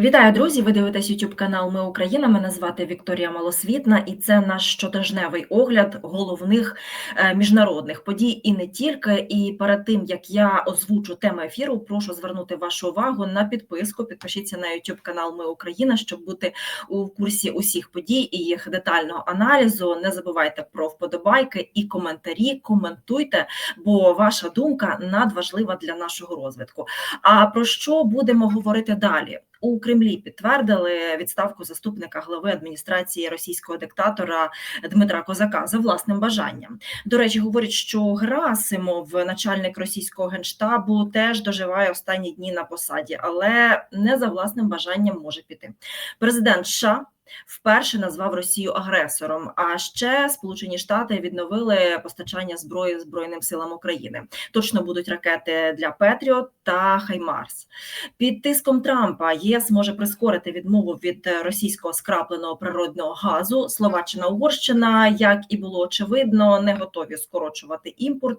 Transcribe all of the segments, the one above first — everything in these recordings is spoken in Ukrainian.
Вітаю, друзі! Ви дивитесь YouTube канал Ми Україна. Мене звати Вікторія Малосвітна, і це наш щотижневий огляд головних е, міжнародних подій і не тільки. І перед тим як я озвучу тему ефіру, прошу звернути вашу увагу на підписку. Підпишіться на YouTube канал Ми Україна, щоб бути у курсі усіх подій і їх детального аналізу. Не забувайте про вподобайки і коментарі. Коментуйте, бо ваша думка надважлива для нашого розвитку. А про що будемо говорити далі? У Кремлі підтвердили відставку заступника глави адміністрації російського диктатора Дмитра Козака за власним бажанням. До речі, говорять, що Герасимов, начальник російського генштабу, теж доживає останні дні на посаді, але не за власним бажанням може піти. Президент США вперше назвав Росію агресором. А ще Сполучені Штати відновили постачання зброї Збройним силам України. Точно будуть ракети для Петріот та Хаймарс. Під тиском Трампа ЄС може прискорити відмову від російського скрапленого природного газу. Словаччина, Угорщина, як і було очевидно, не готові скорочувати імпорт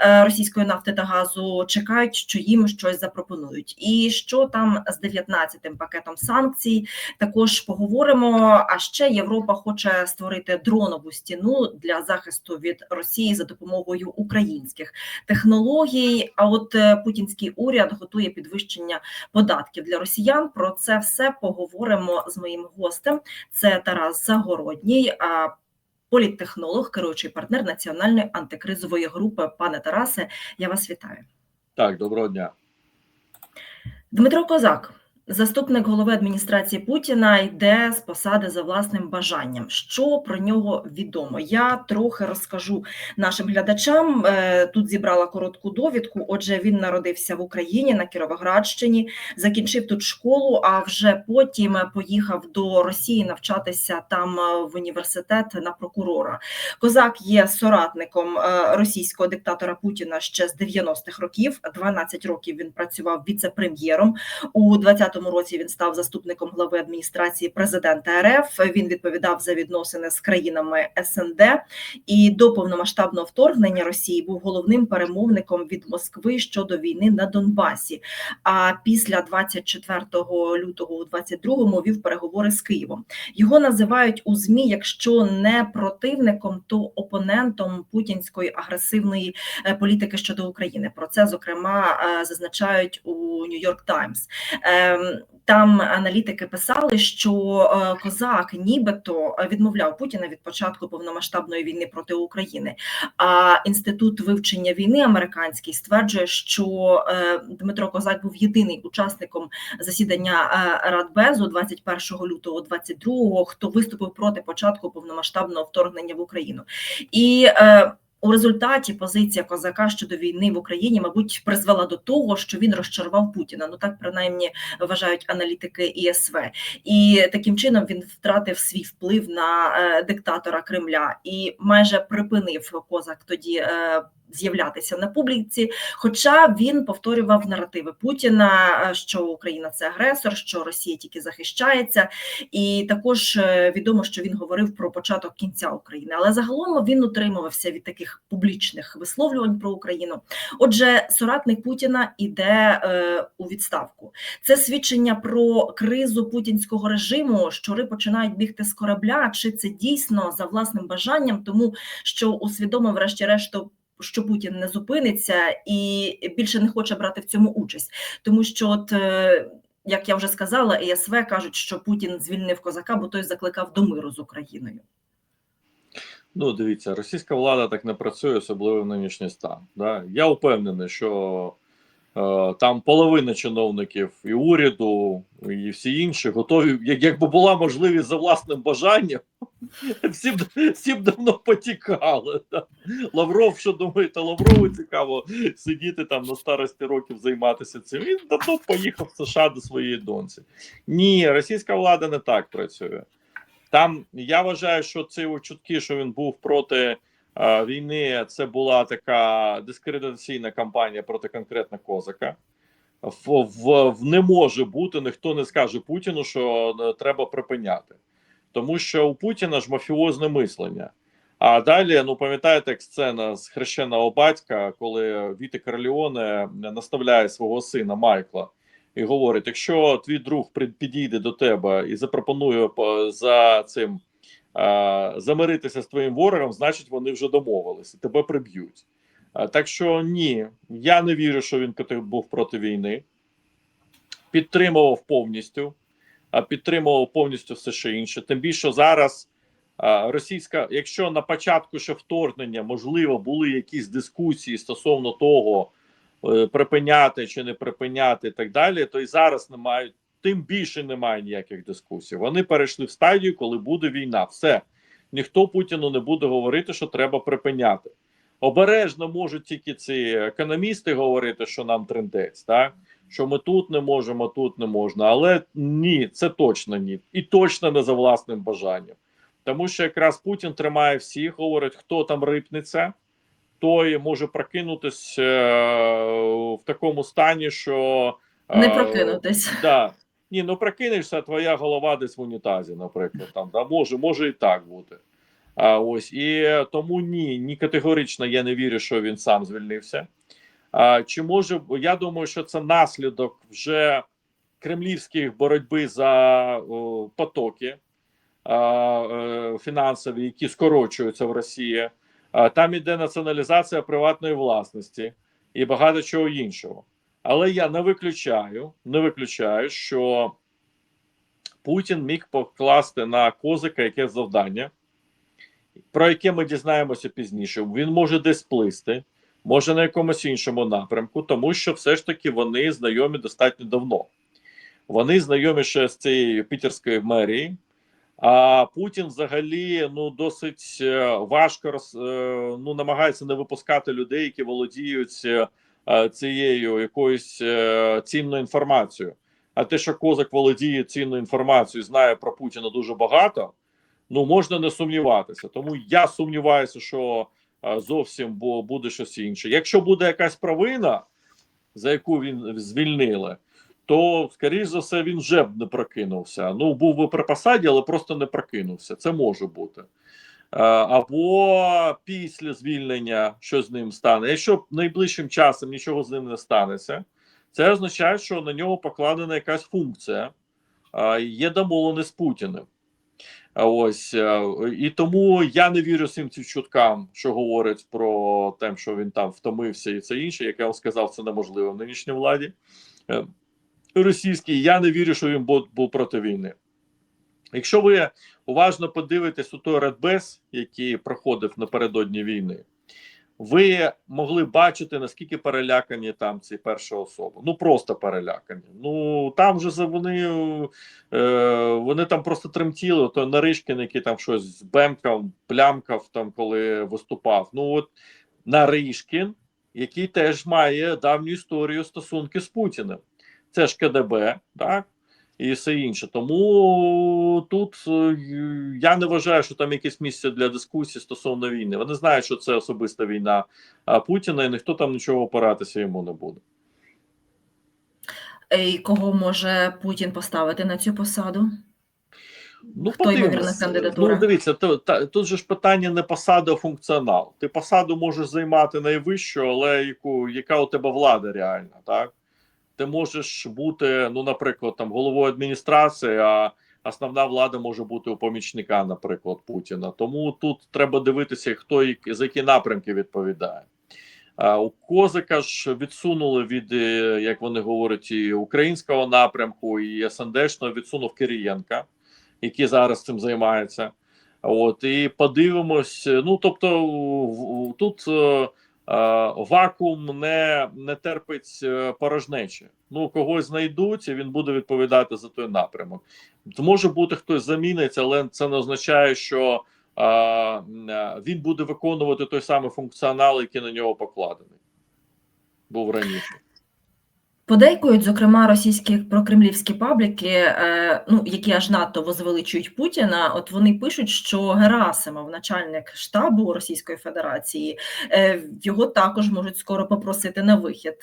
е, російської нафти та газу. Чекають, що їм щось запропонують. І що там з 19-тим пакетом санкцій, також поговоримо. А ще Європа хоче створити дронову стіну для захисту від Росії за допомогою українських технологій. А от е, путінський уряд готує підвищення податків для росіян. Про це все поговоримо з моїм гостем. Це Тарас Загородній. Політтехнолог, керуючий партнер національної антикризової групи. Пане Тарасе, я вас вітаю. Так, доброго дня, Дмитро Козак. Заступник голови адміністрації Путіна йде з посади за власним бажанням. Що про нього відомо? Я трохи розкажу нашим глядачам. Е, тут зібрала коротку довідку. Отже, він народився в Україні на Кіровоградщині, закінчив тут школу, а вже потім поїхав до Росії навчатися там е, в університет на прокурора. Козак є соратником е, російського диктатора Путіна ще з 90-х років. 12 років він працював віце-прем'єром у 20 році він став заступником глави адміністрації президента РФ. Він відповідав за відносини з країнами СНД і до повномасштабного вторгнення Росії був головним перемовником від Москви щодо війни на Донбасі. А після 24 лютого у 22-му вів переговори з Києвом. Його називають у змі, якщо не противником, то опонентом путінської агресивної е, політики щодо України. Про це зокрема е, зазначають у Нью-Йорк Таймс. Там аналітики писали, що е, козак нібито відмовляв Путіна від початку повномасштабної війни проти України. А інститут вивчення війни американський стверджує, що е, Дмитро Козак був єдиний учасником засідання е, Радбезу 21 лютого 22 хто виступив проти початку повномасштабного вторгнення в Україну і у результаті позиція козака щодо війни в Україні, мабуть, призвела до того, що він розчарував Путіна. Ну так принаймні вважають аналітики ІСВ, і таким чином він втратив свій вплив на е, диктатора Кремля і майже припинив козак тоді. З'являтися на публіці, хоча він повторював наративи Путіна, е, що Україна це агресор, що Росія тільки захищається, і також е, відомо, що він говорив про початок кінця України. Але загалом він утримувався від таких публічних висловлювань про Україну. Отже, соратник Путіна іде е, у відставку. Це свідчення про кризу путінського режиму. Щори починають бігти з корабля. Чи це дійсно за власним бажанням, тому що усвідомив, врешті-решту що Путін не зупиниться і більше не хоче брати в цьому участь, тому що от. Е, як я вже сказала, ЄСВ кажуть, що Путін звільнив козака, бо той закликав до миру з Україною. Ну, дивіться, російська влада так не працює, особливо в нинішній стан. Да? Я впевнений, що там половина чиновників і уряду, і всі інші готові, якби була можливість за власним бажанням, всі б всі б давно потікали. Лавров, що думаєте, Лаврову цікаво сидіти там на старості років займатися цим. Він давно поїхав в США до своєї доньці. Ні, російська влада не так працює. Там я вважаю, що ці чутки, що він був проти війни, це була така дискредитаційна кампанія проти конкретно козака. В, в, в не може бути, ніхто не скаже Путіну, що е, треба припиняти тому що у Путіна ж мафіозне мислення. А далі, ну пам'ятаєте, як сцена з хрещеного батька, коли Віти Карліоне наставляє свого сина Майкла, і говорить: якщо твій друг підійде до тебе і запропонує за цим замиритися з твоїм ворогом, значить вони вже домовилися, тебе приб'ють. Так що ні, я не вірю, що він був проти війни. Підтримував повністю, підтримував повністю все ще інше. Тим більше зараз російська, якщо на початку ще вторгнення можливо були якісь дискусії стосовно того, е, припиняти чи не припиняти, і так далі, то і зараз немає, тим більше немає ніяких дискусій. Вони перейшли в стадію, коли буде війна. Все ніхто Путіну не буде говорити, що треба припиняти. Обережно можуть тільки ці економісти говорити, що нам трендець, так що ми тут не можемо, тут не можна. Але ні, це точно ні, і точно не за власним бажанням. Тому що якраз Путін тримає всіх, говорить, хто там рипнеться, той може прокинутись е, в такому стані, що е, Не прокинутись. Да. Ні, ну прокинешся, твоя голова десь в унітазі, наприклад. Там, да, може, може і так бути. А, ось, і тому ні, ні категорично я не вірю, що він сам звільнився. А, чи може, я думаю, що це наслідок вже кремлівських боротьби за о, потоки а, е, фінансові, які скорочуються в Росії. А, там іде націоналізація приватної власності і багато чого іншого. Але я не виключаю, не виключаю, що Путін міг покласти на козика якесь завдання, про яке ми дізнаємося пізніше. Він може десь плисти, може на якомусь іншому напрямку, тому що все ж таки вони знайомі достатньо давно. Вони знайомі ще з цією пітерською мерією. А Путін взагалі ну досить е, важко роз, е, ну, намагається не випускати людей, які володіють е, цією якоюсь е, цінною інформацією. А те, що Козак володіє цінною інформацією, знає про Путіна дуже багато, ну можна не сумніватися. Тому я сумніваюся, що е, зовсім буде щось інше. Якщо буде якась провина, за яку він звільнили, то скоріш за все він вже б не прокинувся. Ну був би при посаді, але просто не прокинувся. Це може бути. Е, Або після звільнення що з ним стане. Якщо найближчим часом нічого з ним не станеться, це означає, що на нього покладена якась функція, е, є домовленість з Путіним. Ось е, і тому я не вірю цим цим чуткам, що говорять про те, що він там втомився, і це інше. Як я вам сказав, це неможливо в нинішній владі російській. Я не вірю, що він був проти війни. Якщо ви уважно подивитесь у той радбез, який проходив напередодні війни, ви могли бачити, наскільки перелякані там ці перші особи. Ну просто перелякані. Ну там же вони е, вони там просто тремтіли. То Наришкін, який там щось збемкав, плямкав там, коли виступав. Ну от Наришкін, який теж має давню історію стосунки з Путіним. Це ж КДБ, так? І все інше. Тому тут е, я не вважаю, що там якесь місце для дискусії стосовно війни. Вони знають, що це особиста війна Путіна, і ніхто там нічого опиратися йому не буде. І кого може Путін поставити на цю посаду? Ну, Хто? Ну, дивіться, то, та, тут же ж питання не посада, а функціонал. Ти посаду можеш займати найвищу, але яку, яка у тебе влада реальна, так? Ти можеш бути, ну, наприклад, там головою адміністрації, а основна влада може бути у помічника, наприклад, Путіна. Тому тут треба дивитися, хто і за які напрямки відповідає. У Козика ж відсунули від, е, як вони говорять, і українського напрямку, і СНДшного відсунув Кирієнка, який зараз цим займається. От і подивимось. Ну тобто, тут е, вакуум не, не терпить е, порожнечі. Ну, когось знайдуть, і він буде відповідати за той напрямок. Може бути хтось заміниться, але це не означає, що е, е, він буде виконувати той самий функціонал, який на нього покладений. Був раніше. Подейкують, зокрема, російські прокремлівські пабліки, е, ну які аж надто возвеличують Путіна. От вони пишуть, що Герасимов, начальник штабу Російської Федерації, е, його також можуть скоро попросити на вихід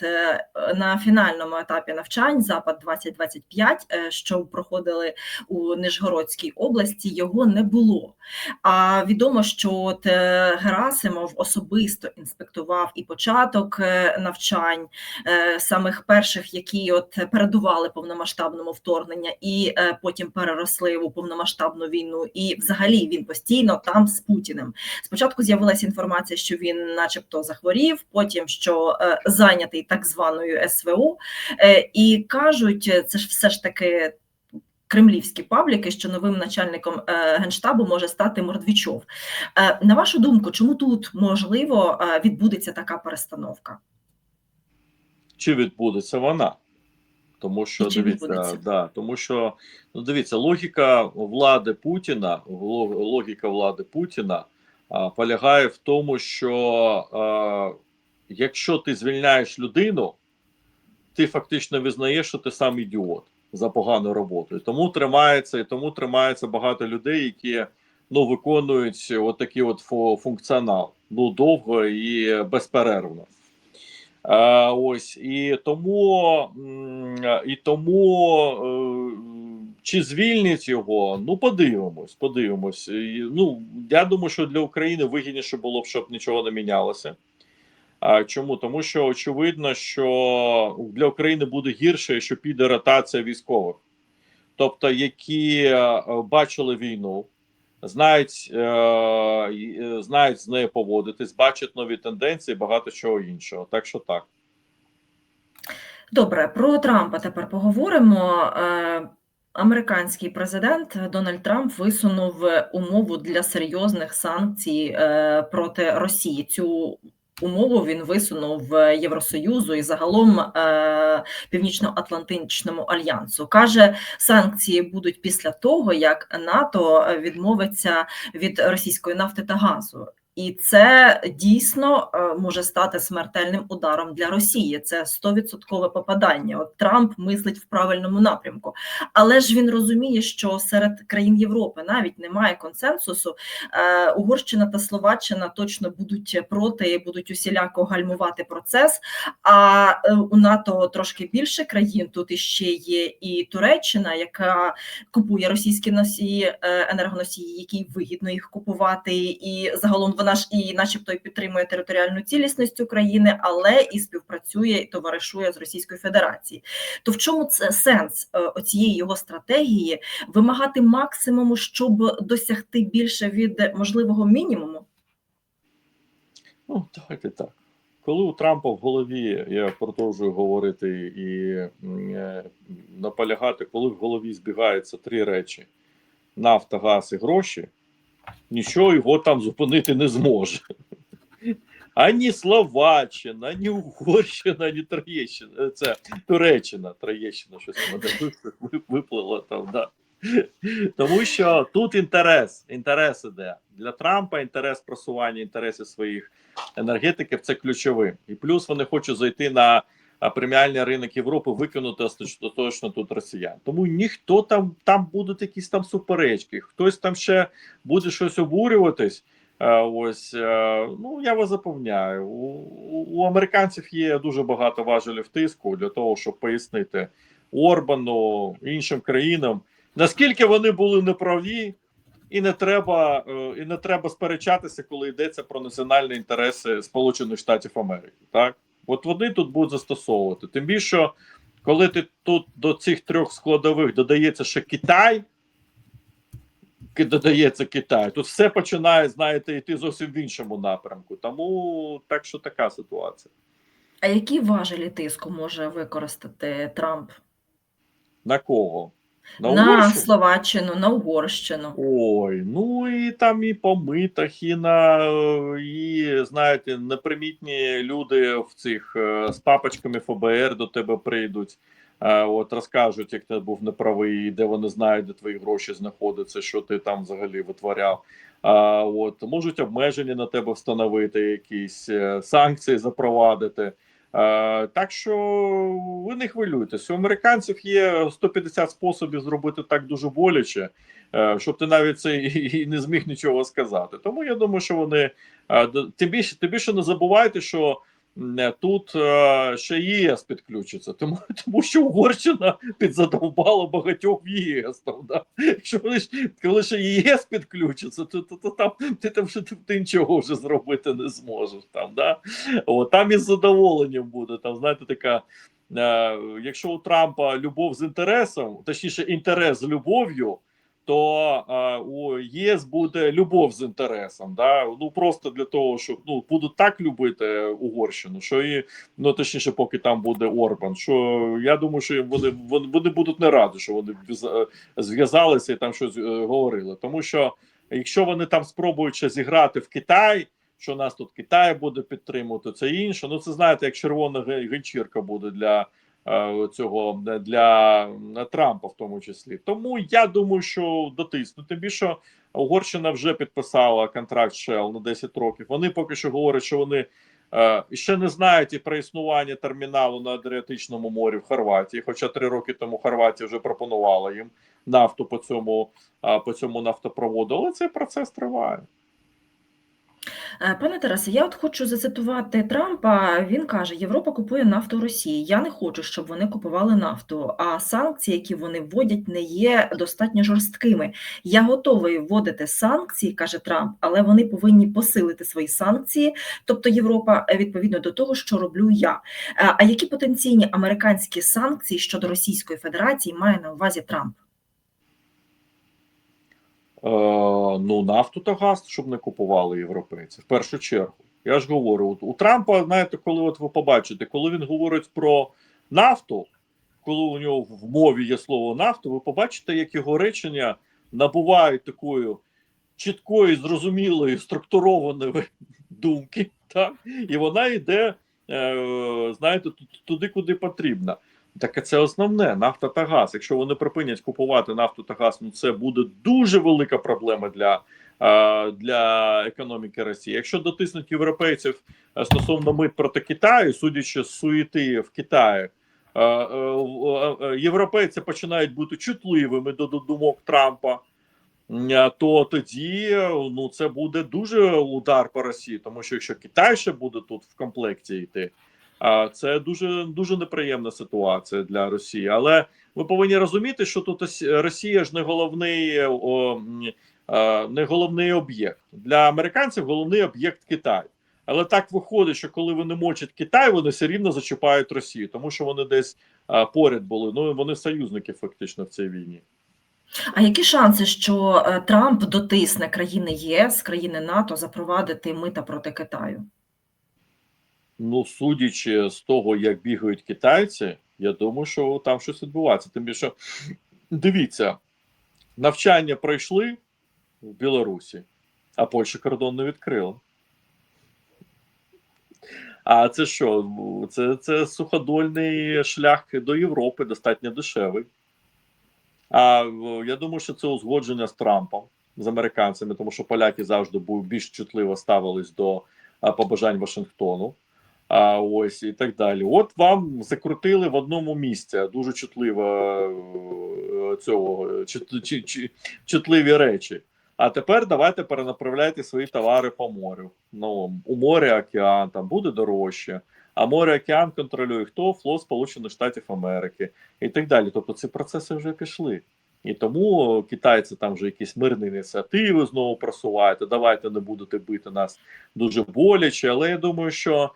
Е, на фінальному етапі навчань Запад 2025 е, що проходили у Нижгородській області. Його не було. А відомо, що от Герасимов особисто інспектував і початок навчань самих перших перших, які от передували повномасштабному вторгнення, і е, потім переросли у повномасштабну війну. І взагалі він постійно там з Путіним. Спочатку з'явилася інформація, що він, начебто, захворів, потім що е, зайнятий так званою СВО, е, і кажуть, це ж все ж таки. Кремлівські пабліки, що новим начальником генштабу може стати Мордвічов. На вашу думку, чому тут можливо відбудеться така перестановка? Чи відбудеться вона. Тому що дивіться, да, тому що ну дивіться, логіка влади Путіна, логіка влади Путіна а, полягає в тому, що а, якщо ти звільняєш людину, ти фактично визнаєш, що ти сам ідіот за погану роботу. І тому тримається, і тому тримається багато людей, які ну виконують отакий от фу- функціонал ну довго і безперервно. А, ось і тому, і тому е, чи звільнять його? Ну, подивимось, подивимось. Ну, я думаю, що для України вигідніше було б, щоб нічого не мінялося. А чому? Тому що очевидно, що для України буде гірше, якщо піде ротація військових, тобто, які е, бачили війну, знають, е, е, знають з нею поводитись, бачать нові тенденції, багато чого іншого. Так що так. Добре, про Трампа тепер поговоримо. Е, Американський президент Дональд Трамп висунув умову для серйозних санкцій е, проти Росії. Цю умову він висунув Євросоюзу і загалом е, Північно-Атлантичному альянсу. Каже, санкції будуть після того, як НАТО відмовиться від російської нафти та газу. І це дійсно е, може стати смертельним ударом для Росії. Це 100% попадання. От Трамп мислить в правильному напрямку, але ж він розуміє, що серед країн Європи навіть немає консенсусу. Е, Угорщина та Словаччина точно будуть проти і будуть усіляко гальмувати процес. А е, у НАТО трошки більше країн. Тут іще є і Туреччина, яка купує російські носії, енергоносії, які вигідно їх купувати, і загалом вона ж і, начебто, і підтримує територіальну цілісність України, але і співпрацює і товаришує з Російською Федерацією. То в чому це сенс е, оцієї його стратегії вимагати максимуму, щоб досягти більше від можливого мінімуму? Ну, давайте так. Коли у Трампа в голові, я продовжую говорити і е, наполягати, коли в голові збігаються три речі: нафта, газ і гроші, нічого його там зупинити не зможе. Ані Словаччина, ані Угорщина, ані Троєщина. Е, Це Туреччина, Троєщина, щось мене там, да. Тому що тут інтерес, інтерес іде. Для Трампа інтерес просування інтересів своїх енергетиків це ключовим. І плюс вони хочуть зайти на преміальний ринок Європи, викинути остаточно тут росіян. Тому ніхто там там будуть якісь там суперечки, хтось там ще буде щось обурюватись. Ось е, ну я вас запевняю, у, у, у американців є дуже багато важелів тиску для того, щоб пояснити Орбану іншим країнам, наскільки вони були неправі, і не треба е, і не треба сперечатися, коли йдеться про національні інтереси Сполучених Штатів Америки. Так, от вони тут будуть застосовувати. Тим більше, коли ти тут до цих трьох складових додається ще Китай. Додається Китай, тут все починає, знаєте, йти зовсім в іншому напрямку. Тому так що така ситуація. А які важелі тиску може використати Трамп На кого? На, Угорщину? Словаччину, на Угорщину? Ой, ну і там і по митах, і на і знаєте, непримітні люди в цих е, з папочками ФБР до тебе прийдуть. е, От розкажуть, як ти був неправий, де вони знають, де твої гроші знаходяться, що ти там взагалі витворяв. А, от можуть обмеження на тебе встановити, якісь е, санкції запровадити. Е, так що ви не хвилюйтесь. У американців є 150 способів зробити так дуже боляче, е, щоб ти навіть це і, не зміг нічого сказати. Тому я думаю, що вони е, тим більше, тим більше не забувайте, що тут е, ще ЄС підключиться, тому, тому що Угорщина підзадовбала багатьох в ЄС. Там, да? Якщо коли ще ЄС підключиться, то, то, то там ти там вже ти нічого вже зробити не зможеш. Там, да? От, там із задоволенням буде. Там, знаєте, така е, якщо у Трампа любов з інтересом, точніше, інтерес з любов'ю, то е, у ЄС буде любов з інтересом. Да? Ну просто для того, щоб ну будуть так любити Угорщину, що і ну точніше, поки там буде Орбан. Що я думаю, що вони вони, будуть не раді, що вони е, зв'язалися і там щось е, говорили. Тому що якщо вони там спробують ще зіграти в Китай, що нас тут Китай буде підтримувати, це інше. Ну це знаєте, як червона ге- ганчірка буде для е, цього для е, Трампа, в тому числі. Тому я думаю, що дотиснуть. Тим більше Угорщина вже підписала контракт Shell на 10 років. Вони поки що говорять, що вони. е, Ще не знають і про існування терміналу на Адріатичному морі в Хорватії. Хоча три роки тому Хорватія вже пропонувала їм нафту по цьому по цьому нафтопроводу, але цей процес триває. Е, Пане Тарасе, я от хочу зацитувати Трампа. Він каже: Європа купує нафту Росії. Я не хочу, щоб вони купували нафту. А санкції, які вони вводять, не є достатньо жорсткими. Я готовий вводити санкції, каже Трамп, але вони повинні посилити свої санкції. Тобто Європа е, відповідно до того, що роблю я. Е, А які потенційні американські санкції щодо Російської Федерації має на увазі Трамп? Е, ну, нафту та газ, щоб не купували європейці. В першу чергу. Я ж говорю, от у Трампа, знаєте, коли от ви побачите, коли він говорить про нафту, коли у нього в мові є слово нафту, ви побачите, як його речення набувають такої чіткої, зрозумілої, структурованої думки, так? і вона йде, е, знаєте, ту- туди, куди потрібно. Так це основне нафта та газ. Якщо вони припинять купувати нафту та газ, ну це буде дуже велика проблема для, е, для економіки Росії. Якщо дотиснуть європейців е, стосовно мит проти Китаю, судячи з суєти в Китаї, е, європейці починають бути чутливими до, думок Трампа. То тоді ну це буде дуже удар по Росії, тому що якщо Китай ще буде тут в комплекті йти, а це дуже дуже неприємна ситуація для Росії. Але ви повинні розуміти, що тут Росія ж не головний о, е, не головний об'єкт для американців. Головний об'єкт Китай. Але так виходить, що коли вони мочать Китай, вони все рівно зачіпають Росію, тому що вони десь поряд були. Ну вони союзники фактично в цій війні. А які шанси, що е, Трамп дотисне країни ЄС, країни НАТО запровадити мита проти Китаю? Ну, судячи з того, як бігають китайці, я думаю, що там щось відбувається. Тим більше, дивіться, навчання пройшли в Білорусі, а Польща кордон не відкрила. А це що? Це, це суходольний шлях до Європи, достатньо дешевий. А я думаю, що це узгодження з Трампом, з американцями, тому що поляки завжди більш чутливо ставились до побажань Вашингтону. А ось і так далі. От вам закрутили в одному місці дуже чутливо е, цього чутливі речі. А тепер давайте перенаправляйте свої товари по морю. Ну у море океан там буде дорожче. А море океан контролює хто флот Сполучених Штатів Америки і так далі. Тобто ці процеси вже пішли. І тому китайці там вже якісь мирні ініціативи знову просувають. Давайте не будете бити нас дуже боляче. Але я думаю, що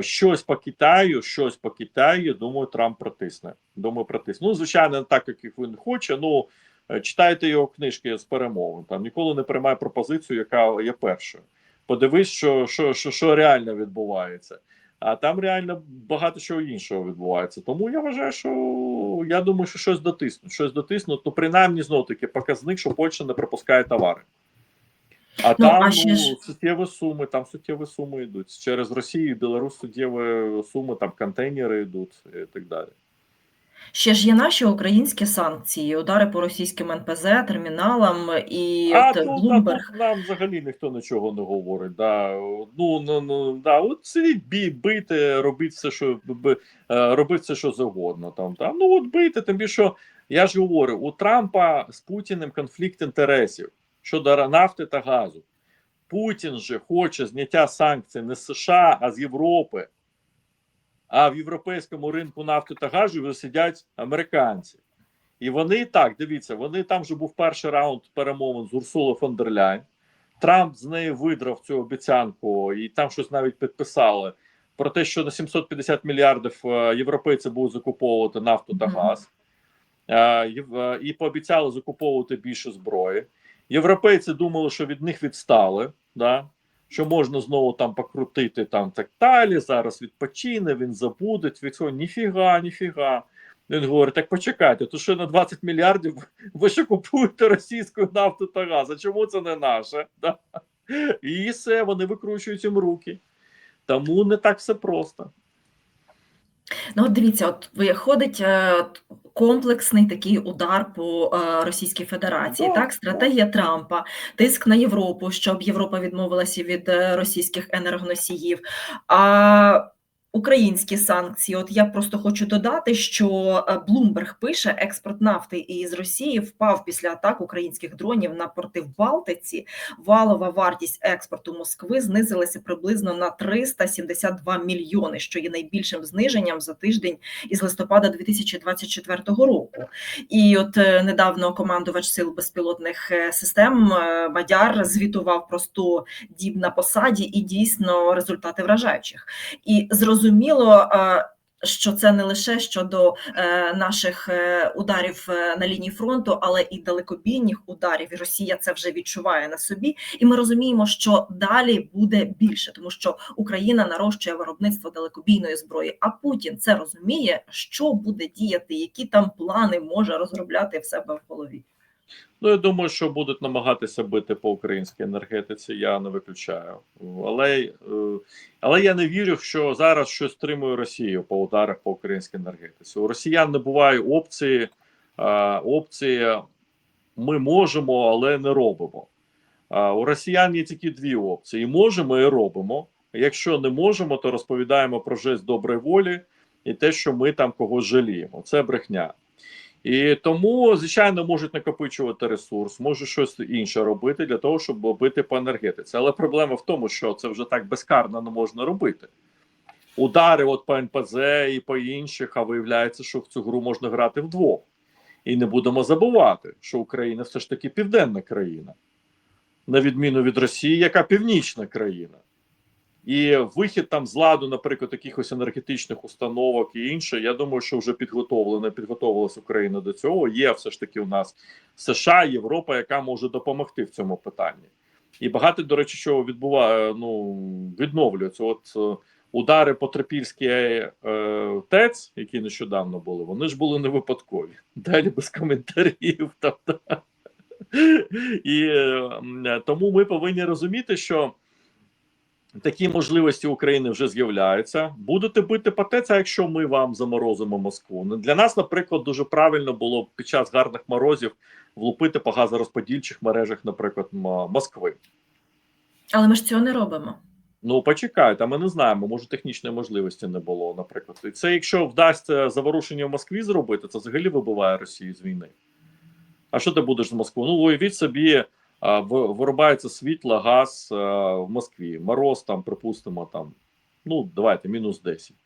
щось по Китаю, щось по Китаю, думаю, Трамп протисне. Думаю, протисне. Ну, звичайно, не так, як він хоче. Ну е, читайте його книжки з перемовин. Там ніколи не приймає пропозицію, яка є першою. Подивись, що, що, що, що реально відбувається. А там реально багато чого іншого відбувається. Тому я вважаю, що я думаю, що щось дотиснуть. Щось дотиснуть, ну принаймні знов таки показник, що Польща не пропускає товари. А Ну, там а ну, ще ж- суттєві суми, там суттєві суми йдуть. Через Росію Білорусь суттєві суми, там контейнери йдуть і так далі. Ще ж є наші українські санкції, удари по російським НПЗ, терміналам і А от а Блумберг. тут нам взагалі ніхто нічого не говорить. Да. Ну, ну, ну, да. От сидіть, бій, бийте, робіть все, що е, робіть все, що завгодно. Там, там. Ну, от бийте, тим більше, я ж говорю, у Трампа з Путіним конфлікт інтересів щодо нафти та газу. Путін же хоче зняття санкцій не з США, а з Європи. А в європейському ринку нафти та газу сидять американці. І вони так, дивіться, вони там вже був перший раунд перемовин з Урсулою фон дер Ляйн. Трамп з неї видрав цю обіцянку, і там щось навіть підписали про те, що на 750 мільярдів е, європейці будуть закуповувати нафту та газ, єв- е, і пообіцяли закуповувати більше зброї. Європейці думали, що від них відстали, да? що можна знову там покрутити там так далі. Зараз відпочине, він забуде. Від цього ніфіга, ніфіга. Він говорить: так почекайте, то що на 20 мільярдів ви ще купуєте російську нафту та газ? А чому це не наше? Да? І все, вони викручують їм руки. Тому не так все просто. Ну, от дивіться, от виходить е, т- комплексний такий удар по е, Російській Федерації. Так, стратегія Трампа, тиск на Європу, щоб Європа відмовилася від е, російських енергоносіїв. А українські санкції, от я просто хочу додати, що Блумберг пише, експорт нафти із Росії впав після атак українських дронів на порти в Балтиці. Валова вартість експорту Москви знизилася приблизно на 372 мільйони, що є найбільшим зниженням за тиждень із листопада 2024 року. І от е, недавно командувач сил безпілотних е, систем е, Мадяр звітував про 100 діб на посаді, і дійсно результати вражаючих. І зрозуміло. Е, Що це не лише щодо е, наших е, ударів на лінії фронту, але і далекобійних ударів. І Росія це вже відчуває на собі. І ми розуміємо, що далі буде більше, тому що Україна нарощує виробництво далекобійної зброї. А Путін це розуміє, що буде діяти, які там плани може розробляти в себе в голові. Ну, я думаю, що будуть намагатися бити по українській енергетиці, я не виключаю. Але, е, але я не вірю, що зараз щось стримує Росію по ударах по українській енергетиці. У росіян не буває опції, е, опції ми можемо, але не робимо. У росіян є тільки дві опції: і можемо, і робимо. Якщо не можемо, то розповідаємо про жест доброї волі і те, що ми там когось жаліємо. Це брехня. І тому, звичайно, можуть накопичувати ресурс, можуть щось інше робити для того, щоб бити по енергетиці. Але проблема в тому, що це вже так безкарно не можна робити. Удари от по НПЗ і по інших, а виявляється, що в цю гру можна грати вдвох. І не будемо забувати, що Україна все ж таки південна країна, на відміну від Росії, яка північна країна. І вихід там з ладу, наприклад, якихось енергетичних установок і інше, я думаю, що вже підготовлена, підготовилась Україна до цього. Є все ж таки у нас США, Європа, яка може допомогти в цьому питанні. І багато, до речі, що відбуває, ну відновлюється. От е, удари по Трипільській е, ТЕЦ, які нещодавно були, вони ж були не випадкові. Далі без коментарів. Да. І е, тому ми повинні розуміти, що такі можливості України вже з'являються. Будете бити по ТЕЦ, а якщо ми вам заморозимо Москву. Ну, Для нас, наприклад, дуже правильно було під час гарних морозів влупити по газорозподільчих мережах, наприклад, Москви. Але ми ж цього не робимо. Ну, почекайте, ми не знаємо, може технічної можливості не було, наприклад. І це якщо вдасться заворушення в Москві зробити, це взагалі вибиває Росію з війни. А що ти будеш з Москвою? Ну, уявіть собі, а, вирубається світло, газ в Москві. Мороз там, припустимо, там, ну, давайте, мінус 10.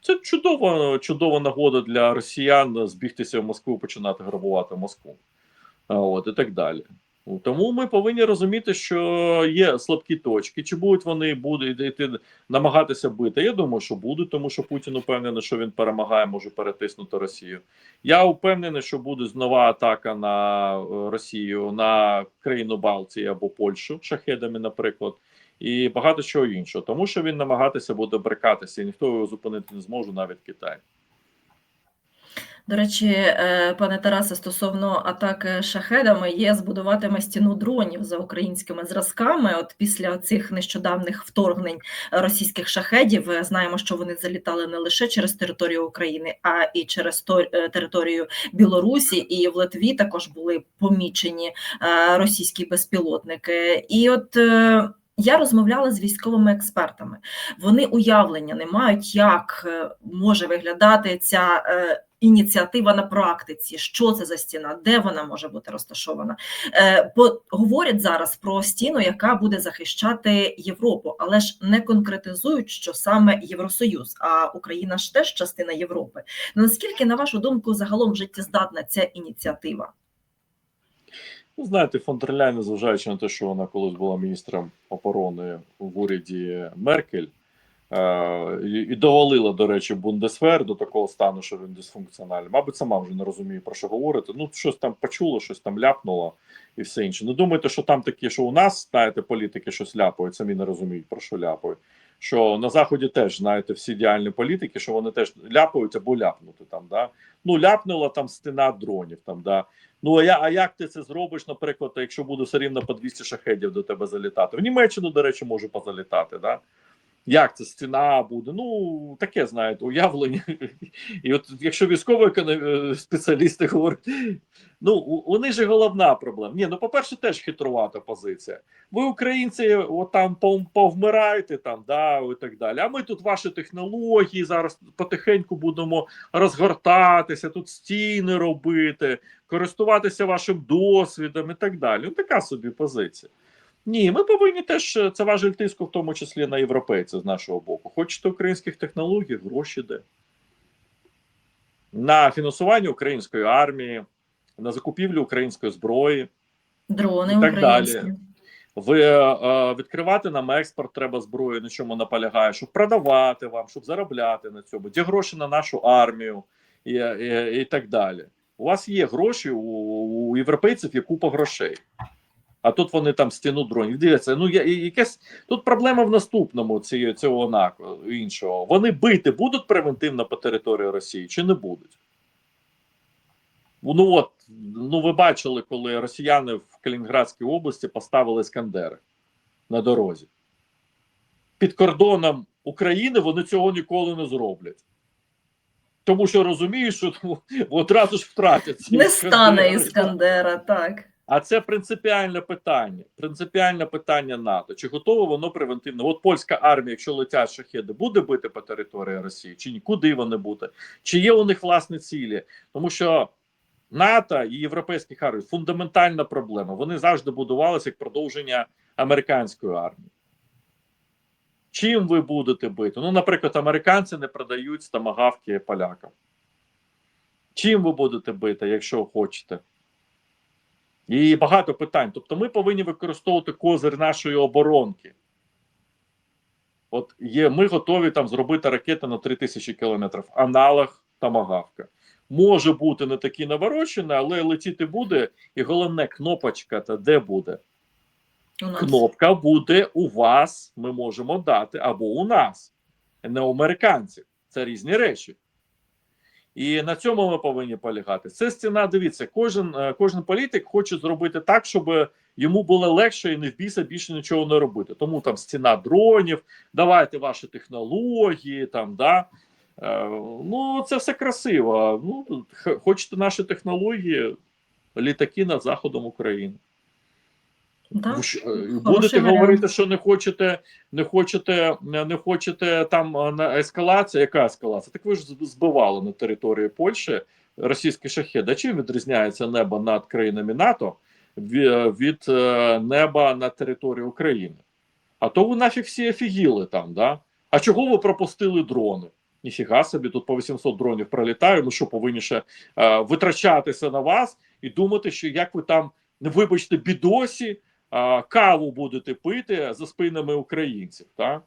Це чудова, чудова нагода для росіян збігтися в Москву, починати грабувати Москву. От, і так далі. Тому ми повинні розуміти, що є слабкі точки. Чи будуть вони будуть йти намагатися бити? Я думаю, що будуть, тому що Путін упевнений, що він перемагає, може перетиснути Росію. Я впевнений, що буде нова атака на е, Росію на країну Балтії або Польщу шахедами, наприклад, і багато чого іншого, тому що він намагатися буде брикатися, і ніхто його зупинити не зможе, навіть Китай. До речі, е, пане Тарасе, стосовно атаки шахедами, ЄС будуватиме стіну дронів за українськими зразками. От після цих нещодавних вторгнень російських шахедів е, знаємо, що вони залітали не лише через територію України, а і через е, територію Білорусі, і в Литві також були помічені російські безпілотники. І от я розмовляла з військовими експертами. Вони уявлення не мають, як може виглядати ця. Ініціатива на практиці, що це за стіна, де вона може бути розташована. Е, бо говорять зараз про стіну, яка буде захищати Європу, але ж не конкретизують, що саме Євросоюз, а Україна ж теж частина Європи. Наскільки, на вашу думку, загалом життєздатна ця ініціатива? Ну, знаєте, фон дер незважаючи на те, що вона колись була міністром оборони в уряді Меркель, і, і довалила, до речі, Бундесвер до такого стану, що він дисфункціональний. Мабуть, сама вже не розуміє, про що говорити. Ну, щось там почуло, щось там ляпнуло і все інше. Не думайте, що там такі, що у нас, знаєте, політики щось ляпають, самі не розуміють, про що ляпають. Що на заході теж знаєте всі діальні політики, що вони теж ляпають або ляпнути там. Да? Ну ляпнула там стіна дронів. Там да ну а я а як ти це зробиш? Наприклад, якщо буде все рівно по 200 шахедів до тебе залітати? В Німеччину, до речі, може позалітати. Да? Як це стіна буде? Ну таке знаєте, уявлення. І от якщо військові економ- е, спеціалісти говорять, ну у, них же головна проблема. Ні, ну по-перше, теж хитрувата позиція. Ви, українці, там пов- повмираєте там, да, і так далі. А ми тут ваші технології зараз потихеньку будемо розгортатися, тут стіни робити, користуватися вашим досвідом і так далі. Ну, така собі позиція. Ні, ми повинні теж е, це важель тиску, в тому числі на європейців з нашого боку. Хочете українських технологій, гроші де на фінансування української армії, на закупівлю української зброї. Дрони І так українські. далі. Ви е, е, відкривати нам експорт треба зброю, на чому наполягає, щоб продавати вам, щоб заробляти на цьому, де гроші на нашу армію і, і, і так далі. У вас є гроші у, у європейців є купа грошей. А тут вони там стіну дронів. Дивіться, ну я якась тут проблема в наступному цієї цього наку іншого. Вони бити будуть превентивно по території Росії чи не будуть? Ну от ну ви бачили, коли росіяни в Калінінградській області поставили іскандери на дорозі. Під кордоном України вони цього ніколи не зроблять. Тому що розуміють, що ну, одразу ж втратять ці Не стане. Іскандера, так. А це принципіальне питання. Принципіальне питання НАТО. Чи готово воно превентивно? От польська армія, якщо летять шахеди, буде бити по території Росії, чи ні? Куди вони будуть? Чи є у них власні цілі? Тому що НАТО і європейські армії фундаментальна проблема. Вони завжди будувалися як продовження американської армії. Чим ви будете бити? Ну, наприклад, американці не продають стамагавки полякам. Чим ви будете бити, якщо хочете? І багато питань. Тобто, ми повинні використовувати козир нашої оборонки. От є, ми готові там зробити ракети на 3000 кілометрів, аналог Тамагавка. Може бути не такі наворочені, але летіти буде. І головне, кнопочка та де буде? У нас. Кнопка буде у вас, ми можемо дати, або у нас, не у американців. Це різні речі. І на цьому ми повинні полягати. Це стіна. Дивіться, кожен, е, кожен політик хоче зробити так, щоб йому було легше і не в біса більше нічого не робити. Тому там стіна дронів, давайте ваші технології, там да. Е, ну це все красиво. Ну хочете наші технології, літаки над заходом України. Так. Е, Будете варіант. говорити, що не хочете, не хочете, не хочете там е, на ескалація. Яка ескалація? Так ви ж збивали на території Польщі російські шахеди. А чим відрізняється небо над країнами НАТО від е, неба на території України? А то ви нафіг всі офігіли там, да? А чого ви пропустили дрони? Ніфіга собі, тут по 800 дронів пролітає. Ми що повинні ще е, витрачатися на вас і думати, що як ви там, не вибачте, бідосі, каву будете пити за спинами українців, так?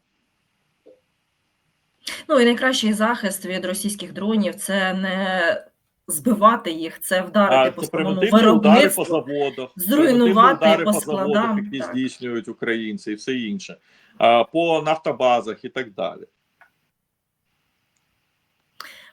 Ну і найкращий захист від російських дронів це не збивати їх, це вдарити А по це самому удари по заводах, зруйнувати по по складам, заводах, які так. здійснюють українці, і все інше, а, по нафтобазах і так далі.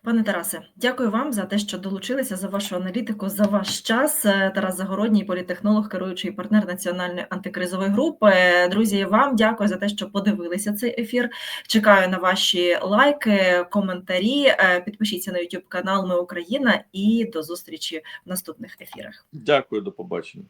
Пане Тарасе, дякую вам за те, що долучилися за вашу аналітику, за ваш час. Е, Тарас Загородній, політтехнолог, керуючий партнер національної антикризової групи. Друзі, вам дякую за те, що подивилися цей ефір. Чекаю на ваші лайки, коментарі. Е, Підпишіться на YouTube канал Ми Україна і до зустрічі в наступних ефірах. Дякую, до побачення.